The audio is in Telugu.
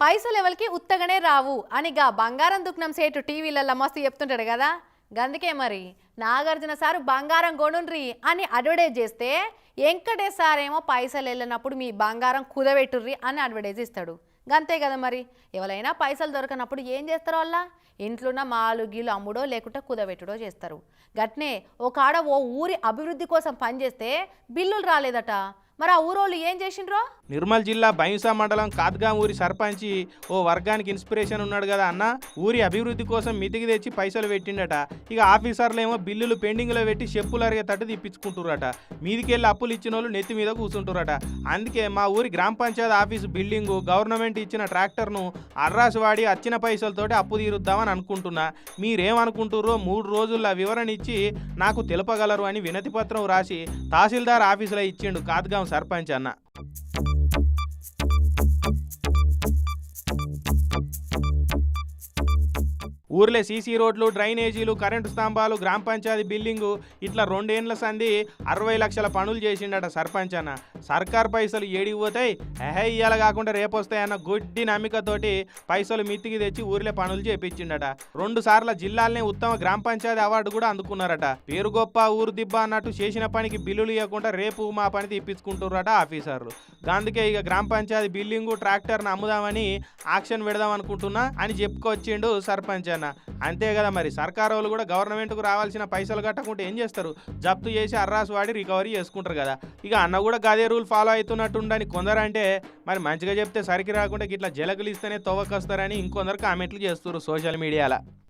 పైసలు ఎవరికి ఉత్తగానే రావు అని గా బంగారం దుఃఖనం సేటు టీవీలలో మస్తు చెప్తుంటాడు కదా. గందుకే మరి నాగార్జున సారు బంగారం కొనుండ్రి అని అడ్వర్టైజ్ చేస్తే వెంకటేష్ సార్ ఏమో పైసలు వెళ్ళినప్పుడు మీ బంగారం కుదబెట్టుర్రి అని అడ్వర్టైజ్ ఇస్తాడు. గంతే కదా మరి ఎవరైనా పైసలు దొరకనప్పుడు ఏం చేస్తారో వాళ్ళ? ఇంట్లోన్న మాలు గీలు అమ్ముడో లేకుంటే కుదబెట్టుడో చేస్తారు. గట్నే ఒక ఆడ ఓ ఊరి అభివృద్ధి కోసం పనిచేస్తే బిల్లులు రాలేదట. మరి ఆ ఊరోళ్ళు ఏం చేసిండ్రో? నిర్మల్ జిల్లా బైంసా మండలం కాద్గాం ఊరి సర్పంచి ఓ వర్గానికి ఇన్స్పిరేషన్ ఉన్నాడు కదా అన్న. ఊరి అభివృద్ధి కోసం మితికి తెచ్చి పైసలు పెట్టిండట. ఇక ఆఫీసర్లు ఏమో బిల్లులు పెండింగ్లో పెట్టి చెప్పులు అరిగేటట్టు తిప్పించుకుంటురట మీదికెళ్ళి అప్పులు ఇచ్చిన వాళ్ళు నెత్తి మీద కూర్చుంటురట అందుకే మా ఊరి గ్రామ పంచాయతీ ఆఫీసు బిల్డింగు గవర్నమెంట్ ఇచ్చిన ట్రాక్టర్ను అర్రాసు వాడి వచ్చిన పైసలతోటి అప్పు తీరుద్దామని అనుకుంటున్నా. మీరేమనుకుంటుర్రో మూడు రోజుల్లో వివరణ ఇచ్చి నాకు తెలపగలరు అని వినతిపత్రం రాసి తహసీల్దార్ ఆఫీసులో ఇచ్చిండు కాద్గాం సర్పంచ్ అన్న. ఊర్లే సీసీ రోడ్లు డ్రైనేజీలు కరెంటు స్తంభాలు గ్రామ పంచాయతీ బిల్డింగు ఇట్లా రెండేండ్ల సంధి అరవై లక్షల పనులు చేసిండట సర్పంచ్ అన్న. సర్కార్ పైసలు ఏడికి పోతాయి ఎహే ఇయ్యాల కాకుండా రేపొస్తాయన్న గుడ్డి నమ్మికతోటి పైసలు మిత్తికి తెచ్చి ఊర్లే పనులు చేపించిండట. రెండు సార్ల జిల్లాలనే ఉత్తమ గ్రామ పంచాయతీ అవార్డు కూడా అందుకున్నారట. పేరు గొప్ప ఊరు దిబ్బ అన్నట్టు చేసిన పనికి బిల్లులు ఇవ్వకుండా రేపు మా పని తీపించుకుంటున్నారట ఆఫీసర్లు. అందుకే ఇక గ్రామ పంచాయతీ బిల్డింగు ట్రాక్టర్ను అమ్ముదామని ఆక్షన్ పెడదాం అనుకుంటున్నా అని చెప్పుకొచ్చిండు సర్పంచ్ అన్న. అంతే కదా మరి. సర్కారు వాళ్ళు కూడా గవర్నమెంట్కు రావాల్సిన పైసలు కట్టకుంటే ఏం చేస్తారు? జప్తు చేసి అర్రాసు వాడి రికవరీ చేసుకుంటారు కదా. ఇక అన్న కూడా గదే రూల్ ఫాలో అవుతున్నట్టుండని కొందరంటే మరి మంచిగా చెప్తే సరికి రాకుండా ఇట్లా జలకులు ఇస్తేనే తవ్వకొస్తారని ఇంకొందరు కామెంట్లు చేస్తారు సోషల్ మీడియాలో.